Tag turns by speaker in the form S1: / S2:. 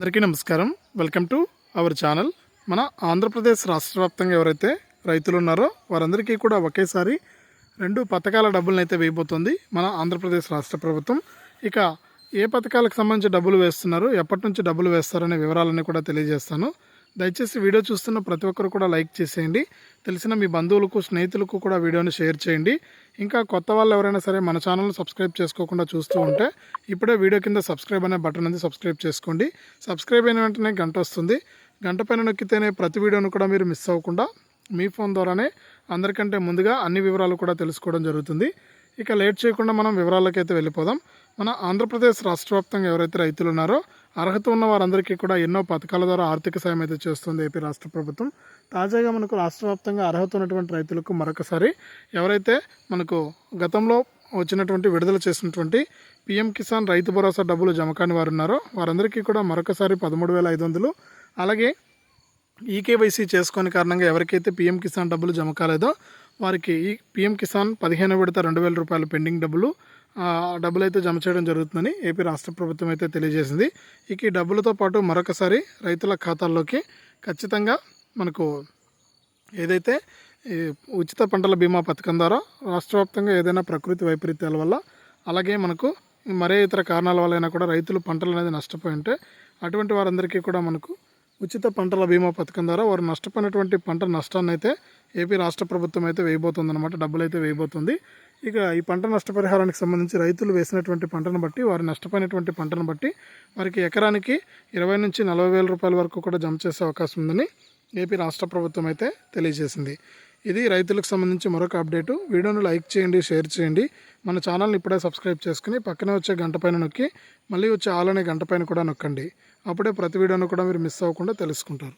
S1: అందరికీ నమస్కారం. Welcome to our channel మన ఆంధ్రప్రదేశ్ రాష్ట్ర వ్యాప్తంగా ఎవరైతే రైతులు ఉన్నారో వారందరికీ కూడా ఒకేసారి రెండు పథకాల డబ్బులను అయితే వేయబోతుంది మన ఆంధ్రప్రదేశ్ రాష్ట్ర ప్రభుత్వం. ఇక ఏ పథకాలకు సంబంధించి డబ్బులు వేస్తున్నారు ఎప్పటి నుంచి డబ్బులు వేస్తారనే వివరాలన్నీ కూడా తెలియజేస్తాను. దయచేసి వీడియో చూస్తున్న ప్రతి ఒక్కరు కూడా లైక్ చేసేయండి. తెలిసిన మీ బంధువులకు స్నేహితులకు కూడా వీడియోని షేర్ చేయండి. ఇంకా కొత్త వాళ్ళు ఎవరైనా సరే మన ఛానల్ని సబ్స్క్రైబ్ చేసుకోకుండా చూస్తూ ఉంటే ఇప్పుడే వీడియో కింద సబ్స్క్రైబ్ అనే బటన్ ఉంది సబ్స్క్రైబ్ చేసుకోండి. సబ్స్క్రైబ్ అయిన వెంటనే గంట వస్తుంది. గంట పైన నొక్కితేనే ప్రతి వీడియోను కూడా మీరు మిస్ అవ్వకుండా మీ ఫోన్ ద్వారానే అందరికంటే ముందుగా అన్ని వివరాలు కూడా తెలుసుకోవడం జరుగుతుంది. ఇక లేట్ చేయకుండా మనం వివరాలకైతే అయితే వెళ్ళిపోదాం. మన ఆంధ్రప్రదేశ్ రాష్ట్ర వ్యాప్తంగా ఎవరైతే రైతులు ఉన్నారో అర్హత ఉన్న వారందరికీ కూడా ఎన్నో పథకాల ద్వారా ఆర్థిక సాయం అయితే చేస్తుంది ఏపీ రాష్ట్ర ప్రభుత్వం. తాజాగా మనకు రాష్ట్ర వ్యాప్తంగా అర్హత ఉన్నటువంటి రైతులకు మరొకసారి ఎవరైతే మనకు గతంలో వచ్చినటువంటి విడుదల చేసినటువంటి పిఎం కిసాన్ రైతు భరోసా డబ్బులు జమ కాని వారు ఉన్నారో వారందరికీ కూడా మరొకసారి పదమూడు వేల ఐదు వందలు అలాగే ఈకేవైసీ చేసుకోని కారణంగా ఎవరికైతే పీఎం కిసాన్ డబ్బులు జమ కాలేదో వారికి ఈ పీఎం కిసాన్ పదిహేను విడత రెండు వేల రూపాయల పెండింగ్ డబ్బులు ఆ డబ్బులు అయితే జమ చేయడం జరుగుతుందని ఏపీ రాష్ట్ర ప్రభుత్వం అయితే తెలియజేసింది. ఇక ఈ డబ్బులతో పాటు మరొకసారి రైతుల ఖాతాల్లోకి ఖచ్చితంగా మనకు ఏదైతే ఉచిత పంటల బీమా పథకం ద్వారా రాష్ట్ర వ్యాప్తంగా ఏదైనా ప్రకృతి వైపరీత్యాల వల్ల అలాగే మనకు మరే ఇతర కారణాల వల్ల అయినా కూడా రైతులు పంటలు అనేది నష్టపోయి ఉంటే అటువంటి వారందరికీ కూడా మనకు ఉచిత పంటల బీమా పథకం ద్వారా వారు నష్టపోయినటువంటి పంట నష్టాన్ని అయితే ఏపీ రాష్ట్ర ప్రభుత్వం అయితే వేయబోతుంది అనమాట డబ్బులు అయితే వేయబోతుంది. ఇక ఈ పంట నష్టపరిహారానికి సంబంధించి రైతులు వేసినటువంటి పంటను బట్టి వారు నష్టపోయినటువంటి పంటను బట్టి వారికి ఎకరానికి ఇరవై నుంచి నలభై వేల రూపాయల వరకు కూడా జమ చేసే అవకాశం ఉందని ఏపీ రాష్ట్ర ప్రభుత్వం అయితే తెలియజేసింది. ఇది రైతులకు సంబంధించి మరొక అప్డేటు. వీడియోను లైక్ చేయండి షేర్ చేయండి. మన ఛానల్ని ఇప్పుడే సబ్స్క్రైబ్ చేసుకుని పక్కనే వచ్చే గంట పైన నొక్కి మళ్ళీ వచ్చే ఆలనే గంట పైన కూడా నొక్కండి. అప్పుడే ప్రతి వీడియోను కూడా మీరు మిస్ అవ్వకుండా తెలుసుకుంటారు.